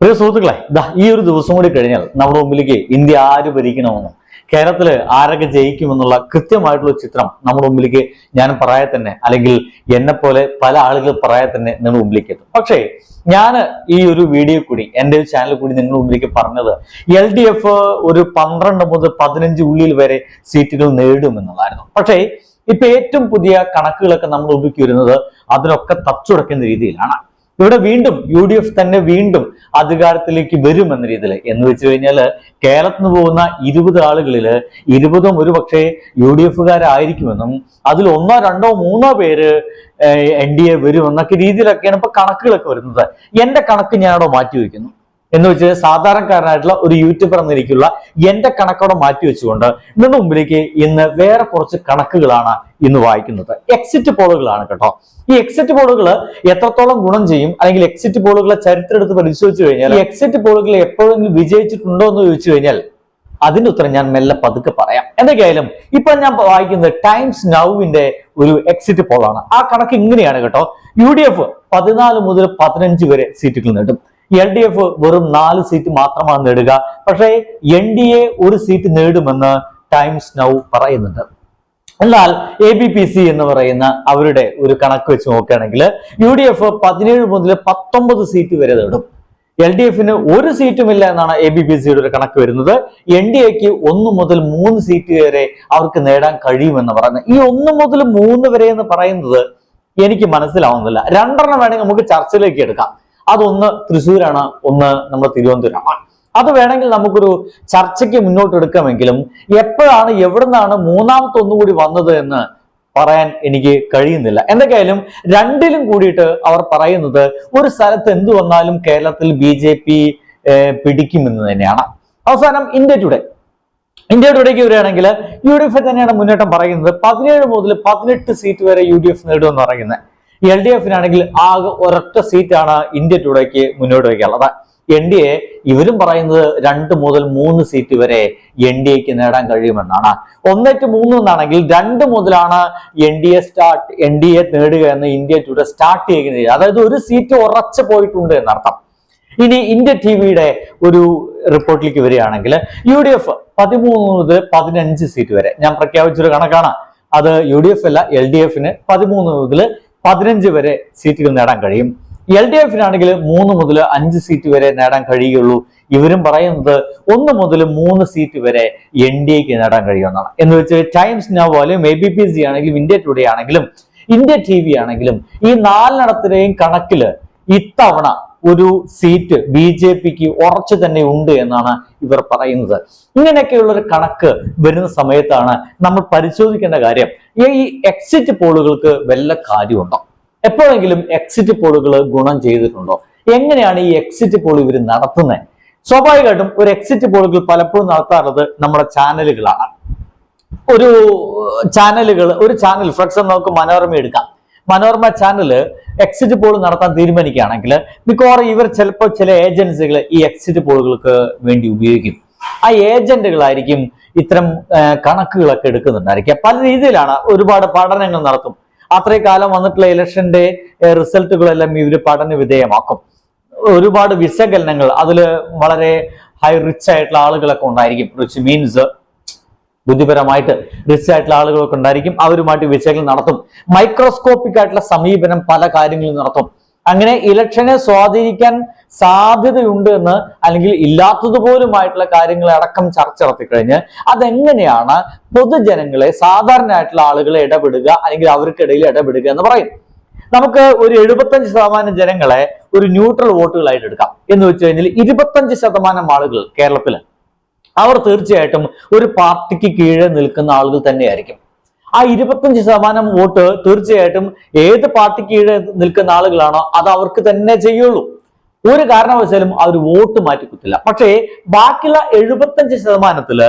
പ്രിയ സുഹൃത്തുക്കളെ ദാ ഈ ഒരു ദിവസം കൂടി കഴിഞ്ഞാൽ നമ്മുടെ മുമ്പിലേക്ക് ഇന്ത്യ ആര് ഭരിക്കണമെന്നും കേരളത്തിൽ ആരൊക്കെ ജയിക്കുമെന്നുള്ള കൃത്യമായിട്ടുള്ള ചിത്രം നമ്മുടെ മുമ്പിലേക്ക് ഞാൻ പറയാതെ തന്നെ അല്ലെങ്കിൽ എന്നെ പോലെ പല ആളുകൾ പറയാതെ തന്നെ നിങ്ങൾ മുമ്പിലേക്ക് എത്തും. പക്ഷേ ഞാൻ ഈ ഒരു വീഡിയോ കൂടി എന്റെ ഒരു ചാനൽ കൂടി നിങ്ങൾ മുമ്പിലേക്ക് പറഞ്ഞത് എൽ ഡി എഫ് ഒരു പന്ത്രണ്ട് മുതൽ പതിനഞ്ച് ഉള്ളിൽ വരെ സീറ്റുകൾ നേടുമെന്നുള്ളതായിരുന്നു. പക്ഷേ ഇപ്പൊ ഏറ്റവും പുതിയ കണക്കുകളൊക്കെ നമ്മൾ ഉപയോഗിക്കുന്നത് അതിനൊക്കെ തച്ചുടക്കുന്ന രീതിയിലാണ്. ഇവിടെ വീണ്ടും യു ഡി എഫ് തന്നെ വീണ്ടും അധികാരത്തിലേക്ക് വരും എന്ന രീതിയിൽ എന്ന് വെച്ച് കഴിഞ്ഞാൽ കേരളത്തിൽ നിന്ന് പോകുന്ന ഇരുപത് ആളുകളിൽ ഇരുപതും ഒരു പക്ഷേ യു ഡി എഫുകാരായിരിക്കുമെന്നും അതിൽ ഒന്നോ രണ്ടോ മൂന്നോ പേര് എൻ ഡി എ വരും എന്നൊക്കെ രീതിയിലൊക്കെയാണ് ഇപ്പൊ കണക്കുകളൊക്കെ വരുന്നത്. എന്റെ കണക്ക് ഞാനോ മാറ്റി വയ്ക്കുന്നു. എന്ന് വെച്ച് സാധാരണക്കാരനായിട്ടുള്ള ഒരു യൂട്യൂബർ എന്നിരിക്കുള്ള എന്റെ കണക്കോടെ മാറ്റി വെച്ചുകൊണ്ട് നിങ്ങളുടെ മുമ്പിലേക്ക് ഇന്ന് വേറെ കുറച്ച് കണക്കുകളാണ് ഇന്ന് വായിക്കുന്നത്. എക്സിറ്റ് പോളുകളാണ് കേട്ടോ. ഈ എക്സിറ്റ് പോളുകൾ എത്രത്തോളം ഗുണം ചെയ്യും? അല്ലെങ്കിൽ എക്സിറ്റ് പോളുകളെ ചരിത്രം എടുത്ത് പരിശോധിച്ചു കഴിഞ്ഞാൽ ഈ എക്സിറ്റ് പോളുകൾ എപ്പോഴെങ്കിലും വിജയിച്ചിട്ടുണ്ടോ എന്ന് ചോദിച്ചു കഴിഞ്ഞാൽ അതിന്റെ ഉത്തരം ഞാൻ മെല്ലെ പതുക്കെ പറയാം. എന്തൊക്കെയായാലും ഇപ്പൊ ഞാൻ വായിക്കുന്നത് ടൈംസ് നൗവിന്റെ ഒരു എക്സിറ്റ് പോളാണ് ആ കണക്ക് ഇങ്ങനെയാണ് കേട്ടോ. യു ഡി എഫ് പതിനാല് മുതൽ പതിനഞ്ച് വരെ സീറ്റുകൾ നേടും. എൽ ഡി എഫ് വെറും നാല് സീറ്റ് മാത്രമാണ് നേടുക. പക്ഷേ എൻ ഡി എ ഒരു സീറ്റ് നേടുമെന്ന് ടൈംസ് നൗ പറയുന്നുണ്ട്. എന്നാൽ എ ബി പി സി എന്ന് പറയുന്ന അവരുടെ ഒരു കണക്ക് വെച്ച് നോക്കുകയാണെങ്കിൽ യു ഡി എഫ് പതിനേഴ് മുതൽ പത്തൊമ്പത് സീറ്റ് വരെ നേടും. എൽ ഡി എഫിന് ഒരു സീറ്റുമില്ല എന്നാണ് എ ബി പി സിയുടെ ഒരു കണക്ക് വരുന്നത്. എൻ ഡി എക്ക് ഒന്ന് മുതൽ മൂന്ന് സീറ്റ് വരെ അവർക്ക് നേടാൻ കഴിയുമെന്ന് പറയുന്നത്. ഈ ഒന്ന് മുതൽ മൂന്ന് വരെ എന്ന് പറയുന്നത് എനിക്ക് മനസ്സിലാവുന്നില്ല. രണ്ടെണ്ണം വേണമെങ്കിൽ നമുക്ക് ചർച്ചയിലേക്ക് എടുക്കാം. അതൊന്ന് തൃശ്ശൂരാണ് ഒന്ന് നമ്മുടെ തിരുവനന്തപുരമാണ് അത് വേണമെങ്കിൽ നമുക്കൊരു ചർച്ചയ്ക്ക് മുന്നോട്ട് എടുക്കാമെങ്കിലും എപ്പോഴാണ് എവിടുന്നാണ് മൂന്നാമത്തെ ഒന്നുകൂടി വന്നത് എന്ന് പറയാൻ എനിക്ക് കഴിയുന്നില്ല. എന്തൊക്കെയായാലും രണ്ടിലും കൂടിയിട്ട് അവർ പറയുന്നത് ഒരു സ്ഥലത്ത് എന്തു വന്നാലും കേരളത്തിൽ ബി ജെ പി പിടിക്കുമെന്ന് തന്നെയാണ്. അവസാനം ഇന്ത്യ ടുഡേ ഇന്ത്യ ടുഡേക്ക് വരികയാണെങ്കിൽ യു ഡി എഫ് തന്നെയാണ് മുന്നേറ്റം പറയുന്നത്. പതിനേഴ് മുതൽ പതിനെട്ട് സീറ്റ് വരെ യു ഡി എഫ് നേടുമെന്ന് പറയുന്നത്. എൽ ഡി എഫിനാണെങ്കിൽ ആകെ ഒരൊറ്റ സീറ്റാണ് ഇന്ത്യ ടുഡേക്ക് മുന്നോട്ട് വയ്ക്കാനുള്ളത്. എൻ ഡി എ ഇവരും പറയുന്നത് രണ്ട് മുതൽ മൂന്ന് സീറ്റ് വരെ എൻ ഡി എക്ക് നേടാൻ കഴിയുമെന്നാണ്. ഒന്നേറ്റ് മൂന്ന് എന്നാണെങ്കിൽ രണ്ട് മുതലാണ് N D A start N D A നേടുക എന്ന് ഇന്ത്യ ടുഡേ സ്റ്റാർട്ട് ചെയ്യുന്നത്. അതായത് ഒരു സീറ്റ് ഉറച്ചു പോയിട്ടുണ്ട് എന്നർത്ഥം. ഇനി ഇന്ത്യ ടി വിയുടെ ഒരു റിപ്പോർട്ടിലേക്ക് വരികയാണെങ്കിൽ യു ഡി എഫ് പതിമൂന്ന് മുതൽ പതിനഞ്ച് സീറ്റ് വരെ. ഞാൻ പ്രഖ്യാപിച്ചൊരു കണക്കാണ്. അത് യു ഡി എഫ് അല്ല എൽ ഡി എഫിന് പതിമൂന്ന് മുതൽ പതിനഞ്ച് വരെ സീറ്റുകൾ നേടാൻ കഴിയും. എൽ ഡി എഫിനാണെങ്കിൽ മൂന്ന് മുതൽ അഞ്ച് സീറ്റ് വരെ നേടാൻ കഴിയുള്ളൂ ഇവരും പറയുന്നത് ഒന്ന് മുതൽ മൂന്ന് സീറ്റ് വരെ എൻ ഡി എക്ക് നേടാൻ കഴിയുമെന്നാണ്. എന്ന് വെച്ച് ടൈംസ് നൗ പോലും എ ബി പി സി ആണെങ്കിലും ഇന്ത്യ ടുഡേ ആണെങ്കിലും ഇന്ത്യ ടി വി ആണെങ്കിലും ഈ നാലിനടത്തിലെയും കണക്കിൽ ഇത്തവണ ഒരു സീറ്റ് ബി ജെ പിക്ക് ഉറച്ചു തന്നെ ഉണ്ട് എന്നാണ് ഇവർ പറയുന്നത്. ഇങ്ങനെയൊക്കെയുള്ള ഒരു കണക്ക് വരുന്ന സമയത്താണ് നമ്മൾ പരിശോധിക്കേണ്ട കാര്യം. ഈ എക്സിറ്റ് പോളുകൾക്ക് വല്ല കാര്യമുണ്ടോ? എപ്പോഴെങ്കിലും എക്സിറ്റ് പോളുകൾ ഗുണം ചെയ്തിട്ടുണ്ടോ? എങ്ങനെയാണ് ഈ എക്സിറ്റ് പോൾ ഇവർ നടത്തുന്നത് സ്വാഭാവികമായിട്ടും ഒരു എക്സിറ്റ് പോളുകൾ പലപ്പോഴും നടത്താറുള്ളത് നമ്മുടെ ചാനലുകളാണ് ഒരു ചാനലുകൾ ഒരു ചാനൽ എക്സാമ്പിൾ നമുക്ക് മനോരമ എടുക്കാം. മനോരമ ചാനൽ എക്സിറ്റ് പോൾ നടത്താൻ തീരുമാനിക്കുകയാണെങ്കിൽ മിക്കവാറും ഇവർ ചിലപ്പോൾ ചില ഏജൻസികൾ ഈ എക്സിറ്റ് പോളുകൾക്ക് വേണ്ടി ഉപയോഗിക്കും. ആ ഏജന്റുകളായിരിക്കും ഇത്തരം കണക്കുകളൊക്കെ എടുക്കുന്നുണ്ടായിരിക്കുക. പല രീതിയിലാണ് ഒരുപാട് പഠനങ്ങൾ നടത്തും. അത്രയും കാലം വന്നിട്ടുള്ള ഇലക്ഷന്റെ റിസൾട്ടുകളെല്ലാം ഇവർ പഠന വിധേയമാക്കും. ഒരുപാട് വിശകലനങ്ങൾ അതിൽ വളരെ ഹൈ റിച്ച് ആയിട്ടുള്ള ആളുകളൊക്കെ ഉണ്ടായിരിക്കും. റിച്ച് മീൻസ് ബുദ്ധിപരമായിട്ട് റിച്ച് ആയിട്ടുള്ള ആളുകളൊക്കെ ഉണ്ടായിരിക്കും. അവരുമായിട്ട് വിശകലനം നടത്തും. മൈക്രോസ്കോപ്പിക് ആയിട്ടുള്ള സമീപനം പല കാര്യങ്ങളും നടത്തും. അങ്ങനെ ഇലക്ഷനെ സ്വാധീനിക്കാൻ സാധ്യതയുണ്ട് എന്ന് അല്ലെങ്കിൽ ഇല്ലാത്തതുപോലുമായിട്ടുള്ള കാര്യങ്ങളെ അടക്കം ചർച്ച നടത്തിക്കഴിഞ്ഞ് അതെങ്ങനെയാണ് പൊതുജനങ്ങളെ സാധാരണയായിട്ടുള്ള ആളുകളെ ഇടപെടുക അല്ലെങ്കിൽ അവർക്കിടയിൽ ഇടപെടുക എന്ന് പറയും. നമുക്ക് ഒരു എഴുപത്തഞ്ച് ശതമാനം ജനങ്ങളെ ഒരു ന്യൂട്രൽ വോട്ടുകളായിട്ട് എടുക്കാം. എന്ന് വെച്ച് കഴിഞ്ഞാൽ ഇരുപത്തഞ്ച് ശതമാനം ആളുകൾ കേരളത്തിൽ അവർ തീർച്ചയായിട്ടും ഒരു പാർട്ടിക്ക് കീഴെ നിൽക്കുന്ന ആളുകൾ തന്നെയായിരിക്കും. ആ ഇരുപത്തഞ്ച് ശതമാനം വോട്ട് തീർച്ചയായിട്ടും ഏത് പാർട്ടിക്ക് കീഴെ നിൽക്കുന്ന ആളുകളാണോ അത് അവർക്ക് തന്നെ ചെയ്യുള്ളൂ. ഒരു കാരണവശാലും അവർ വോട്ട് മാറ്റിക്കുത്തില്ല പക്ഷേ ബാക്കിയുള്ള എഴുപത്തഞ്ച് ശതമാനത്തിൽ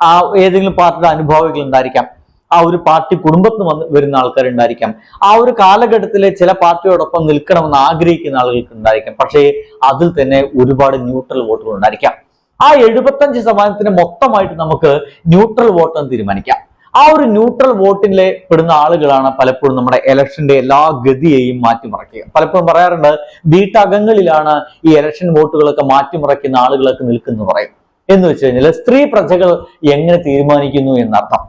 ആ ഏതെങ്കിലും പാർട്ടിയുടെ അനുഭവങ്ങൾ ഉണ്ടായിരിക്കാം. ആ ഒരു പാർട്ടി കുടുംബത്തിന് വന്ന് വരുന്ന ആൾക്കാരുണ്ടായിരിക്കാം ആ ഒരു കാലഘട്ടത്തിലെ ചില പാർട്ടിയോടൊപ്പം നിൽക്കണമെന്ന് ആഗ്രഹിക്കുന്ന ആളുകൾക്ക് ഉണ്ടായിരിക്കാം. പക്ഷേ അതിൽ തന്നെ ഒരുപാട് ന്യൂട്രൽ വോട്ടുകൾ ഉണ്ടായിരിക്കാം. ആ എഴുപത്തഞ്ച് ശതമാനത്തിന് മൊത്തമായിട്ട് നമുക്ക് ന്യൂട്രൽ വോട്ട് എന്ന് തീരുമാനിക്കാം. ആ ഒരു ന്യൂട്രൽ വോട്ടിലെ പെടുന്ന ആളുകളാണ് പലപ്പോഴും നമ്മുടെ ഇലക്ഷന്റെ എല്ലാ ഗതിയെയും മാറ്റിമറിക്കുക. പലപ്പോഴും പറയാറുണ്ട് വീട്ടകങ്ങളിലാണ് ഈ ഇലക്ഷൻ വോട്ടുകളൊക്കെ മാറ്റിമറിക്കുന്ന ആളുകളൊക്കെ നിൽക്കുന്നു പറയും. എന്ന് വെച്ച് കഴിഞ്ഞാൽ സ്ത്രീ പ്രജകൾ എങ്ങനെ തീരുമാനിക്കുന്നു എന്നർത്ഥം.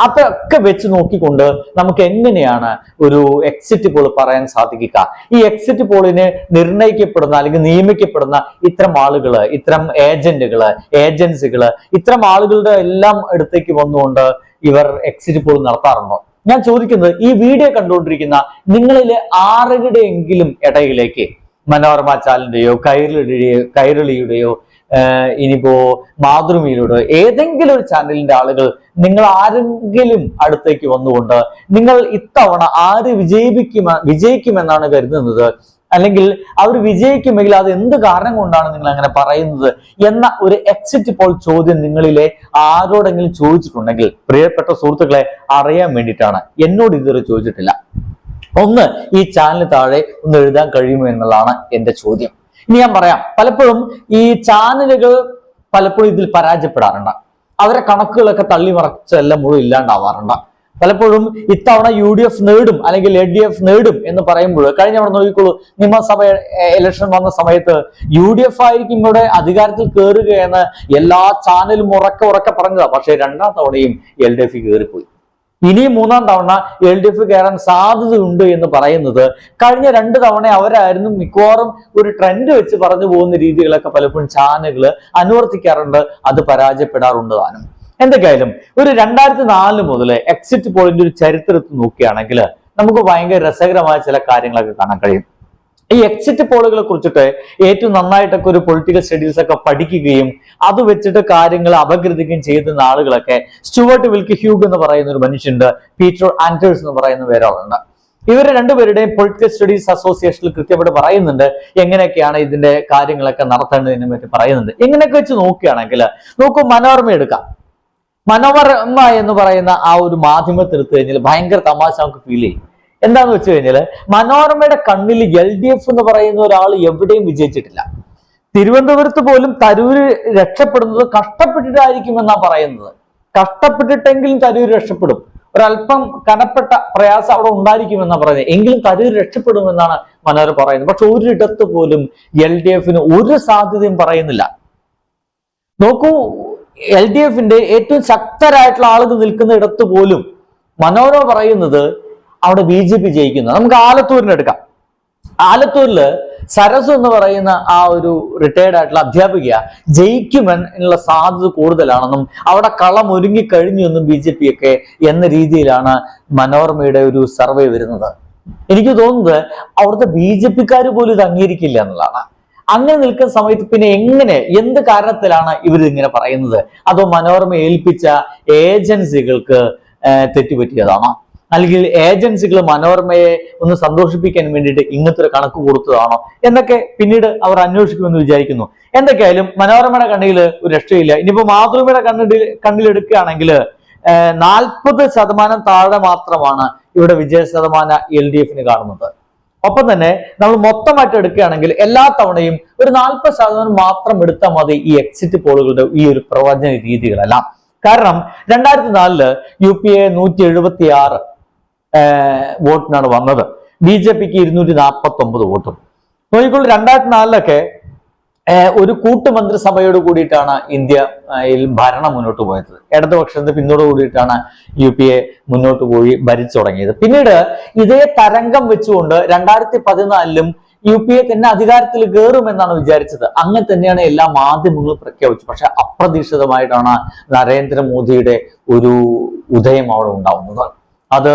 അതൊക്കെ വെച്ച് നോക്കിക്കൊണ്ട് നമുക്ക് എങ്ങനെയാണ് ഒരു എക്സിറ്റ് പോൾ പറയാൻ സാധിക്കുക? ഈ എക്സിറ്റ് പോളിന് നിർണയിക്കപ്പെടുന്ന അല്ലെങ്കിൽ നിയമിക്കപ്പെടുന്ന ഇത്തരം ആളുകൾ ഇത്തരം ഏജന്റുകൾ ഏജൻസികൾ ഇത്തരം ആളുകളുടെ എല്ലാം അടുത്തേക്ക് വന്നുകൊണ്ട് ഇവർ എക്സിറ്റ് പോൾ നടത്താറുണ്ടോ? ഞാൻ ചോദിക്കുന്നത് ഈ വീഡിയോ കണ്ടുകൊണ്ടിരിക്കുന്ന നിങ്ങളിലെ ആരുടെയെങ്കിലും ഇടയിലേക്ക് മനോരമ ചാലിന്റെയോ കൈരളിയുടെയോ കൈരളിയുടെയോ ഇനിയിപ്പോ മാതൃഭൂമിയിലൂടെ ഏതെങ്കിലും ഒരു ചാനലിന്റെ ആളുകൾ നിങ്ങൾ ആരെങ്കിലും അടുത്തേക്ക് വന്നുകൊണ്ട് നിങ്ങൾ ഇത്തവണ ആര് വിജയിപ്പിക്കുമ വിജയിക്കുമെന്നാണ് കരുതുന്നത്? അല്ലെങ്കിൽ അവർ വിജയിക്കുമെങ്കിൽ അത് എന്ത് കാരണം കൊണ്ടാണ് നിങ്ങൾ അങ്ങനെ പറയുന്നത് എന്ന ഒരു എക്സിറ്റ് പോൾ ചോദ്യം നിങ്ങളിലെ ആരോടെങ്കിലും ചോദിച്ചിട്ടുണ്ടെങ്കിൽ പ്രിയപ്പെട്ട സുഹൃത്തുക്കളെ അറിയാൻ വേണ്ടിയിട്ടാണ്. എന്നോട് ഇതുവരെ ചോദിച്ചിട്ടില്ല. ഒന്ന് ഈ ചാനൽ താഴെ ഒന്ന് എഴുതാൻ കഴിയുമോ എന്നുള്ളതാണ് എന്റെ ചോദ്യം. ഇനി ഞാൻ പറയാം. പലപ്പോഴും ഈ ചാനലുകൾ പലപ്പോഴും ഇതിൽ പരാജയപ്പെടാറുണ്ട്. അവരെ കണക്കുകളൊക്കെ തള്ളി മറച്ചെല്ലാം മുഴുവൻ ഇല്ലാണ്ടാവാറുണ്ട്. പലപ്പോഴും ഇത്തവണ യു ഡി എഫ് നേടും അല്ലെങ്കിൽ എൽ ഡി എഫ് നേടും എന്ന് പറയുമ്പോൾ കഴിഞ്ഞ അവിടെ നോക്കിക്കോളൂ നിയമസഭ ഇലക്ഷൻ വന്ന സമയത്ത് യു ഡി എഫ് ആയിരിക്കും ഇവിടെ അധികാരത്തിൽ കയറുകയെന്ന് എല്ലാ ചാനലും ഉറക്കെ ഉറക്കെ പറഞ്ഞതാണ് പക്ഷേ രണ്ടാം തവണയും എൽ ഡി എഫ് കയറിപ്പോയി ഇനിയും മൂന്നാം തവണ എൽ ഡി എഫ് കയറാൻ സാധ്യതയുണ്ട് എന്ന് പറയുന്നത് കഴിഞ്ഞ രണ്ട് തവണ അവരായിരുന്നു മിക്കവാറും ഒരു ട്രെൻഡ് വെച്ച് പറഞ്ഞു പോകുന്ന രീതികളൊക്കെ പലപ്പോഴും ചാനലുകൾ അനുവർത്തിക്കാറുണ്ട് അത് പരാജയപ്പെടാറുണ്ട് താനും. എന്തൊക്കെയായാലും ഒരു രണ്ടായിരത്തി നാല് മുതൽ എക്സിറ്റ് പോളിന്റെ ഒരു ചരിത്രത്തിൽ നോക്കുകയാണെങ്കിൽ നമുക്ക് ഭയങ്കര രസകരമായ ചില കാര്യങ്ങളൊക്കെ കാണാൻ കഴിയും. ഈ എക്സിറ്റ് പോളുകളെ കുറിച്ചിട്ട് ഏറ്റവും നന്നായിട്ടൊക്കെ ഒരു പൊളിറ്റിക്കൽ സ്റ്റഡീസ് ഒക്കെ പഠിക്കുകയും അത് വെച്ചിട്ട് കാര്യങ്ങൾ അപഗ്രഥിക്കുകയും ചെയ്യുന്ന ആളുകളൊക്കെ സ്റ്റുവർട്ട് വിൽക്ക് ഹ്യൂഗ് എന്ന് പറയുന്ന ഒരു മനുഷ്യനുണ്ട്. പീറ്റർ ആൻഡേഴ്സ് എന്ന് പറയുന്ന വേറൊരാളുണ്ട്. ഇവർ രണ്ടുപേരുടെയും പൊളിറ്റിക്കൽ സ്റ്റഡീസ് അസോസിയേഷനിൽ കൃത്യമായിട്ട് പറയുന്നുണ്ട്. എങ്ങനെയൊക്കെയാണ് ഇതിന്റെ കാര്യങ്ങളൊക്കെ നടത്തേണ്ടതിനെ പറ്റി പറയുന്നുണ്ട്. ഇങ്ങനെയൊക്കെ വെച്ച് നോക്കുകയാണെങ്കിൽ നോക്കൂ മനോരമ എടുക്കാം. മനോരമ എന്ന് പറയുന്ന ആ ഒരു മാധ്യമത്തിൽ എടുത്തു കഴിഞ്ഞാൽ ഭയങ്കര തമാശ നമുക്ക് ഫീൽ ചെയ്യും. എന്താന്ന് വെച്ച് കഴിഞ്ഞാൽ മനോരമയുടെ കണ്ണിൽ എൽ ഡി എഫ് എന്ന് പറയുന്ന ഒരാൾ എവിടെയും വിജയിച്ചിട്ടില്ല. തിരുവനന്തപുരത്ത് പോലും തരൂര് രക്ഷപ്പെടുന്നത് കഷ്ടപ്പെട്ടിട്ടായിരിക്കും എന്നാ പറയുന്നത്. കഷ്ടപ്പെട്ടിട്ടെങ്കിലും തരൂര് രക്ഷപ്പെടും. ഒരല്പം കനപ്പെട്ട പ്രയാസം അവിടെ ഉണ്ടായിരിക്കും ഉണ്ടായിരിക്കുമെന്നാ പറയുന്നത്. എങ്കിലും തരൂര് രക്ഷപ്പെടുമെന്നാണ് മനോരമ പറയുന്നത്. പക്ഷെ ഒരിടത്ത് പോലും എൽ ഡി എഫിന് ഒരു സാധ്യതയും പറയുന്നില്ല. നോക്കൂ എൽ ഡി എഫിന്റെ ഏറ്റവും ശക്തരായിട്ടുള്ള ആളുകൾ നിൽക്കുന്ന ഇടത്ത് പോലും മനോരമ പറയുന്നത് അവിടെ ബി ജെ പി ജയിക്കുന്നത് നമുക്ക് ആലത്തൂരിന് എടുക്കാം. ആലത്തൂരിൽ സരസ് എന്ന് പറയുന്ന ആ ഒരു റിട്ടയർഡ് ആയിട്ടുള്ള അധ്യാപിക ജയിക്കുമെന്നുള്ള സാധ്യത കൂടുതലാണെന്നും അവിടെ കളം ഒരുങ്ങി കഴിഞ്ഞു എന്നും ബി ജെ പി ഒക്കെ എന്ന രീതിയിലാണ് മനോരമയുടെ ഒരു സർവേ വരുന്നത്. എനിക്ക് തോന്നുന്നത് അവിടുത്തെ ബി ജെ പിക്കാർ പോലും ഇത് അംഗീകരിക്കില്ല എന്നുള്ളതാണ്. അങ്ങനെ നിൽക്കുന്ന സമയത്ത് പിന്നെ എങ്ങനെ എന്ത് കാരണത്തിലാണ് ഇവർ ഇങ്ങനെ പറയുന്നത്? അതോ മനോരമ ഏൽപ്പിച്ച ഏജൻസികൾക്ക് തെറ്റുപറ്റിയതാണോ? അല്ലെങ്കിൽ ഏജൻസികൾ മനോരമയെ ഒന്ന് സന്തോഷിപ്പിക്കാൻ വേണ്ടിയിട്ട് ഇങ്ങനത്തെ ഒരു കണക്ക് കൊടുത്തതാണോ? എന്നൊക്കെ പിന്നീട് അവർ അന്വേഷിക്കുമെന്ന് വിചാരിക്കുന്നു. എന്തൊക്കെയായാലും മനോരമയുടെ കണ്ണിൽ ഒരു രക്ഷയില്ല. ഇനിയിപ്പോ മാതൃഭൂമിയുടെ കണ്ണിൽ കണ്ണിലെടുക്കുകയാണെങ്കിൽ നാൽപ്പത് ശതമാനം താഴെ മാത്രമാണ് ഇവിടെ വിജയ ശതമാനം എൽ ഡി എഫിന് കാണുന്നത്. ഒപ്പം തന്നെ നമ്മൾ മൊത്തമായിട്ട് എടുക്കുകയാണെങ്കിൽ എല്ലാ തവണയും ഒരു നാൽപ്പത് ശതമാനം മാത്രം എടുത്താൽ മതി ഈ എക്സിറ്റ് പോളുകളുടെ ഈ ഒരു പ്രവചന രീതികളെല്ലാം. കാരണം രണ്ടായിരത്തി നാലിൽ യു പി എ നൂറ്റി എഴുപത്തി ആറ് വോട്ടിനാണ് വന്നത്. ബി ജെ പിക്ക് ഇരുന്നൂറ്റി നാൽപ്പത്തി ഒമ്പത് വോട്ടും. നോക്കിക്കോളൂ രണ്ടായിരത്തി നാലിലൊക്കെ ഒരു കൂട്ടുമന്ത്രിസഭയോട് കൂടിയിട്ടാണ് ഇന്ത്യ ആഹ് യിൽ ഭരണം മുന്നോട്ട് പോയത്. ഇടതുപക്ഷത്തിന്റെ പിന്നോട് കൂടിയിട്ടാണ് യു പി എ മുന്നോട്ട് പോയി ഭരിച്ചു തുടങ്ങിയത്. പിന്നീട് ഇതേ തരംഗം വെച്ചുകൊണ്ട് രണ്ടായിരത്തി പതിനാലിലും യു പി എ തന്നെ അധികാരത്തിൽ കയറുമെന്നാണ് വിചാരിച്ചത്. അങ്ങനെ തന്നെയാണ് എല്ലാ മാധ്യമങ്ങളും പ്രഖ്യാപിച്ചു പക്ഷെ അപ്രതീക്ഷിതമായിട്ടാണ് നരേന്ദ്രമോദിയുടെ ഒരു ഉദയം അവിടെ ഉണ്ടാവുന്നത്. അത്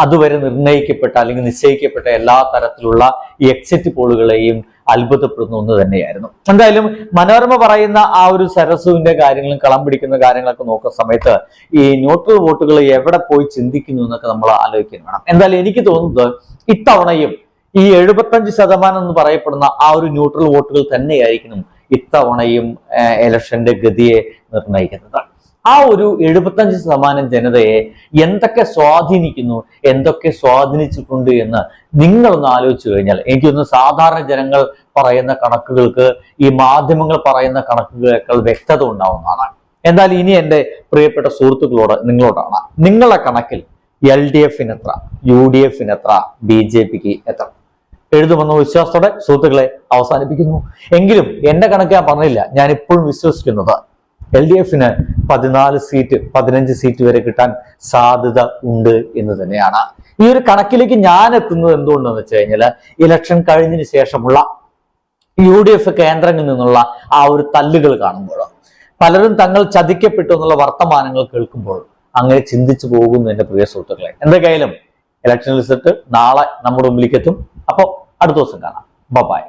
അതുവരെ നിർണയിക്കപ്പെട്ട അല്ലെങ്കിൽ നിശ്ചയിക്കപ്പെട്ട എല്ലാ തരത്തിലുള്ള ഈ എക്സിറ്റ് പോളുകളെയും അത്ഭുതപ്പെടുന്ന ഒന്ന് തന്നെയായിരുന്നു. എന്തായാലും മനോരമ പറയുന്ന ആ ഒരു സരസുവിന്റെ കാര്യങ്ങളും കളം പിടിക്കുന്ന കാര്യങ്ങളൊക്കെ നോക്കുന്ന സമയത്ത് ഈ ന്യൂട്രൽ വോട്ടുകൾ എവിടെ പോയി ചിന്തിക്കുന്നു എന്നൊക്കെ നമ്മൾ ആലോചിക്കാൻ വേണം. എന്തായാലും എനിക്ക് തോന്നുന്നത് ഇത്തവണയും ഈ എഴുപത്തഞ്ച് ശതമാനം എന്ന് പറയപ്പെടുന്ന ആ ഒരു ന്യൂട്രൽ വോട്ടുകൾ തന്നെയായിരിക്കണം ഇത്തവണയും ഇലക്ഷന്റെ ഗതിയെ നിർണയിക്കുന്നത് ആ ഒരു എഴുപത്തഞ്ച് ശതമാനം ജനതയെ എന്തൊക്കെ സ്വാധീനിക്കുന്നു എന്തൊക്കെ സ്വാധീനിച്ചിട്ടുണ്ട് എന്ന് നിങ്ങളൊന്ന് ആലോചിച്ചു കഴിഞ്ഞാൽ എനിക്കൊന്ന് സാധാരണ ജനങ്ങൾ പറയുന്ന കണക്കുകൾക്ക് ഈ മാധ്യമങ്ങൾ പറയുന്ന കണക്കുകളേക്കാൾ വ്യക്തത ഉണ്ടാവുന്നതാണ്. എന്നാൽ ഇനി എന്റെ പ്രിയപ്പെട്ട സുഹൃത്തുക്കളോട് നിങ്ങളോടാണ്. നിങ്ങളുടെ കണക്കിൽ എൽ ഡി എഫിന് എത്ര യു ഡി എഫിന് എത്ര ബി ജെ പിക്ക് എത്ര? എഴുതുമെന്ന വിശ്വാസത്തോടെ സുഹൃത്തുക്കളെ അവസാനിപ്പിക്കുന്നു. എങ്കിലും എന്റെ കണക്ക് ഞാൻ പറഞ്ഞില്ല. ഞാൻ ഇപ്പോഴും വിശ്വസിക്കുന്നത് എൽ ഡി എഫിന് പതിനാല് സീറ്റ് പതിനഞ്ച് സീറ്റ് വരെ കിട്ടാൻ സാധ്യത ഉണ്ട് എന്ന് തന്നെയാണ്. ഈ ഒരു കണക്കിലേക്ക് ഞാൻ എത്തുന്നത് എന്തുകൊണ്ടെന്ന് വെച്ച് കഴിഞ്ഞാൽ ഇലക്ഷൻ കഴിഞ്ഞതിന് ശേഷമുള്ള യു ഡി എഫ് കേന്ദ്രങ്ങളിൽ നിന്നുള്ള ആ ഒരു തല്ലുകൾ കാണുമ്പോൾ പലരും തങ്ങൾ ചതിക്കപ്പെട്ടു എന്നുള്ള വർത്തമാനങ്ങൾ കേൾക്കുമ്പോൾ അങ്ങനെ ചിന്തിച്ചു പോകുന്നു എന്റെ പ്രിയ സുഹൃത്തുക്കളെ. എന്തൊക്കെയായാലും ഇലക്ഷൻ റിസൾട്ട് നാളെ നമ്മുടെ മുമ്പിലേക്ക് എത്തും. അപ്പോൾ അടുത്ത ദിവസം കാണാം. ബൈ